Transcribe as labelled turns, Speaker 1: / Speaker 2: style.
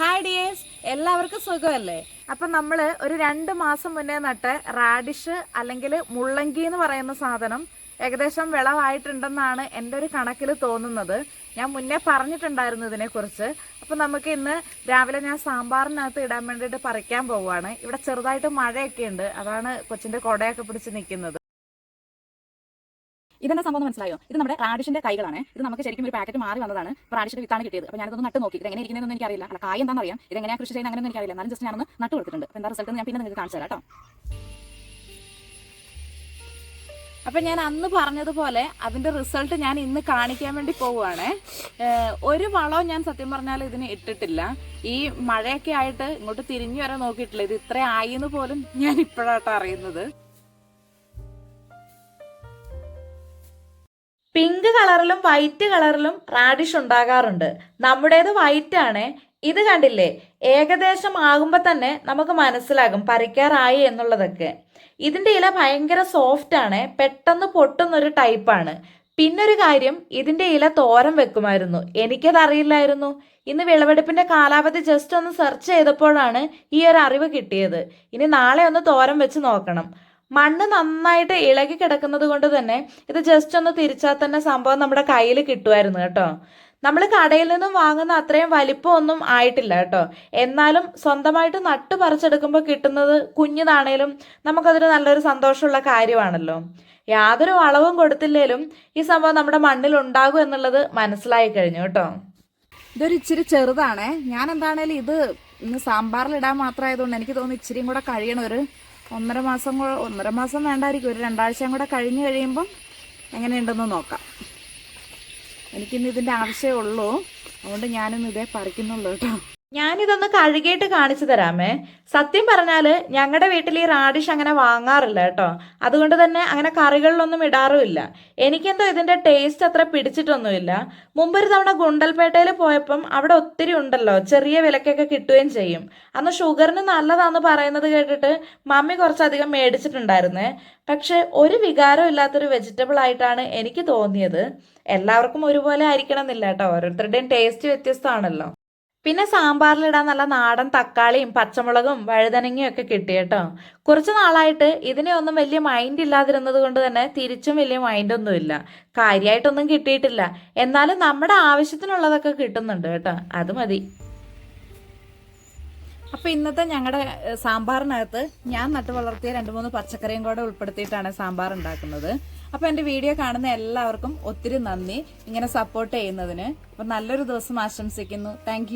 Speaker 1: Hi dears എല്ലാവർക്കും സുഖമല്ലേ? അപ്പം നമ്മൾ ഒരു രണ്ട് മാസം മുന്നേ നട്ട് റാഡിഷ് അല്ലെങ്കിൽ മുള്ളങ്കി എന്ന് പറയുന്ന സാധനം ഏകദേശം വിളവായിട്ടുണ്ടെന്നാണ് എന്റെ ഒരു കണക്കിൽ തോന്നുന്നത്. ഞാൻ മുന്നേ പറഞ്ഞിട്ടുണ്ടായിരുന്നു ഇതിനെക്കുറിച്ച്. അപ്പം നമുക്ക് ഇന്ന് രാവിലെ ഞാൻ സാമ്പാറിനകത്ത് ഇടാൻ വേണ്ടിയിട്ട് പറിക്കാൻ പോവുകയാണ്. ഇവിടെ ചെറുതായിട്ട് മഴയൊക്കെ ഉണ്ട്. അതാണ് കൊച്ചിന്റെ കുടയൊക്കെ പിടിച്ച് നിൽക്കുന്നത്.
Speaker 2: ഇതെന്താ സംഭവം മനസ്സിലായോ? ഇത് നമ്മുടെ റാഡിഷിന്റെ കൈകളാണ്. ഇത് നമുക്ക് ശരിക്കും ഒരു പാക്കറ്റ് മാറി വന്നതാണ്. റാഡിഷിന്റെ വിത്താണ് കിട്ടിയത്. അപ്പോൾ ഞാനിതൊന്ന് നട്ട് നോക്കി. ഇത് എങ്ങനെ ഇരിക്കുന്നതെന്ന് എനിക്കറിയില്ല. അല്ല കായ എന്താണെന്ന് അറിയാം. ഇത് എങ്ങനെയാണ് കൃഷി ചെയ്യുന്നത് അങ്ങനെയൊന്നും എനിക്കറിയില്ല. എന്നാലും ജസ്റ്റ് ഞാനൊന്ന് നട്ട് കൊടുത്തിട്ടുണ്ട്. അപ്പോൾ എന്താ റിസൾട്ട് ഞാൻ പിന്നെ നിങ്ങൾക്ക് കാണിച്ചു തരാം കേട്ടോ.
Speaker 1: അപ്പം ഞാൻ അന്ന് പറഞ്ഞതുപോലെ അതിന്റെ റിസൾട്ട് ഞാൻ ഇന്ന് കാണിക്കാൻ വേണ്ടി പോവുകയാണ്. ഒരു വളവും ഞാൻ സത്യം പറഞ്ഞാൽ ഇതിന് ഇട്ടിട്ടില്ല. ഈ മഴയൊക്കെ ആയിട്ട് ഇങ്ങോട്ട് തിരിഞ്ഞു വരെ നോക്കിയിട്ടില്ല. ഇത് ഇത്ര ആയി എന്ന് പോലും ഞാൻ ഇപ്പോഴാട്ടോ അറിയുന്നത്.
Speaker 3: പിങ്ക് കളറിലും വൈറ്റ് കളറിലും റാഡിഷ് ഉണ്ടാകാറുണ്ട്. നമ്മുടേത് വൈറ്റ് ആണ്. ഇത് കണ്ടില്ലേ? ഏകദേശം ആകുമ്പോൾ തന്നെ നമുക്ക് മനസ്സിലാകും പറിക്കാറായി എന്നുള്ളതൊക്കെ. ഇതിന്റെ ഇല ഭയങ്കര സോഫ്റ്റ് ആണ്. പെട്ടെന്ന് പൊട്ടുന്നൊരു ടൈപ്പാണ് പിന്നൊരു കാര്യം ഇതിന്റെ ഇല തോരം വെക്കുമായിരുന്നു. എനിക്കത് അറിയില്ലായിരുന്നു. ഇന്ന് വിളവെടുപ്പിന്റെ കാലാവധി ജസ്റ്റ് ഒന്ന് സെർച്ച് ചെയ്തപ്പോഴാണ് ഈ ഒരു അറിവ് കിട്ടിയത്. ഇനി നാളെ ഒന്ന് തോരം വെച്ച് നോക്കണം. മണ്ണ് നന്നായിട്ട് ഇളകി കിടക്കുന്നത് കൊണ്ട് തന്നെ ഇത് ജസ്റ്റ് ഒന്ന് തിരിച്ചാൽ തന്നെ സംഭവം നമ്മുടെ കയ്യിൽ കിട്ടുമായിരുന്നു കേട്ടോ. നമ്മൾ കടയിൽ നിന്നും വാങ്ങുന്ന അത്രയും വലിപ്പമൊന്നും ആയിട്ടില്ല കേട്ടോ. എന്നാലും സ്വന്തമായിട്ട് നട്ട് പറിച്ചെടുക്കുമ്പോൾ കിട്ടുന്നത് കുഞ്ഞിനാണേലും നമുക്കതൊരു നല്ലൊരു സന്തോഷമുള്ള കാര്യമാണല്ലോ. യാതൊരു വളവും കൊടുത്തില്ലേലും ഈ സംഭവം നമ്മുടെ മണ്ണിൽ ഉണ്ടാകും എന്നുള്ളത് മനസ്സിലായി കഴിഞ്ഞു കേട്ടോ.
Speaker 1: ഇതൊരു ഇച്ചിരി ചെറുതാണേ. ഞാൻ എന്താണേലും ഇത് ഇന്ന് സാമ്പാറിൽ ഇടാൻ മാത്രമായതുകൊണ്ട് എനിക്ക് തോന്നുന്നു ഇച്ചിരിയും കൂടെ കഴിയണ ഒരു ഒന്നര മാസം ഒന്നര മാസം വേണ്ടായിരിക്കും. ഒരു രണ്ടാഴ്ചയും കൂടെ കഴിഞ്ഞ് കഴിയുമ്പം എങ്ങനെയുണ്ടെന്ന് നോക്കാം. എനിക്കിന്ന് ഇതിന്റെ ആവശ്യമേ ഉള്ളൂ. അതുകൊണ്ട് ഞാനിന്ന് ഇതേ പറിക്കുന്നുള്ളൂ കേട്ടോ.
Speaker 3: ഞാനിതൊന്ന് കഴുകിയിട്ട് കാണിച്ചു തരാമേ. സത്യം പറഞ്ഞാൽ ഞങ്ങളുടെ വീട്ടിൽ ഈ റാഡിഷ് അങ്ങനെ വാങ്ങാറില്ല കേട്ടോ. അതുകൊണ്ട് തന്നെ അങ്ങനെ കറികളിലൊന്നും ഇടാറുമില്ല. എനിക്കെന്തോ ഇതിന്റെ ടേസ്റ്റ് അത്ര പിടിച്ചിട്ടൊന്നുമില്ല. മുമ്പൊരു തവണ ഗുണ്ടൽപേട്ടയിൽ പോയപ്പം അവിടെ ഒത്തിരി ഉണ്ടല്ലോ ചെറിയ വിലക്കൊക്കെ കിട്ടുകയും ചെയ്യും. അന്ന് ഷുഗറിന് നല്ലതാന്ന് പറയുന്നത് കേട്ടിട്ട് മമ്മി കുറച്ചധികം മേടിച്ചിട്ടുണ്ടായിരുന്നേ. പക്ഷെ ഒരു വികാരം ഇല്ലാത്തൊരു വെജിറ്റബിൾ ആയിട്ടാണ് എനിക്ക് തോന്നിയത്. എല്ലാവർക്കും ഒരുപോലെ ആയിരിക്കണം എന്നില്ല കേട്ടോ. ഓരോരുത്തരുടെയും ടേസ്റ്റ് വ്യത്യസ്തമാണല്ലോ. പിന്നെ സാമ്പാറിലിടാൻ നല്ല നാടൻ തക്കാളിയും പച്ചമുളകും വഴുതനങ്ങയും ഒക്കെ കിട്ടി കേട്ടോ. കുറച്ച് നാളായിട്ട് ഇതിനെ ഒന്നും വലിയ മൈൻഡ് ഇല്ലാതിരുന്നത് കൊണ്ട് തന്നെ തിരിച്ചും വലിയ മൈൻഡൊന്നും ഇല്ല. കാര്യമായിട്ടൊന്നും കിട്ടിയിട്ടില്ല. എന്നാലും നമ്മുടെ ആവശ്യത്തിനുള്ളതൊക്കെ കിട്ടുന്നുണ്ട് കേട്ടോ. അത് മതി.
Speaker 1: അപ്പോൾ ഇന്നത്തെ ഞങ്ങളുടെ സാമ്പാറിനകത്ത് ഞാൻ നട്ടു വളർത്തിയ രണ്ട് മൂന്ന് പച്ചക്കറിയും കൂടെ ഉൾപ്പെടുത്തിയിട്ടാണ് സാമ്പാർ ഉണ്ടാക്കുന്നത്. അപ്പോൾ എന്റെ വീഡിയോ കാണുന്ന എല്ലാവർക്കും ഒത്തിരി നന്ദി ഇങ്ങനെ സപ്പോർട്ട് ചെയ്യുന്നതിന്. അപ്പോൾ നല്ലൊരു ദിവസം ആശംസിക്കുന്നു. താങ്ക്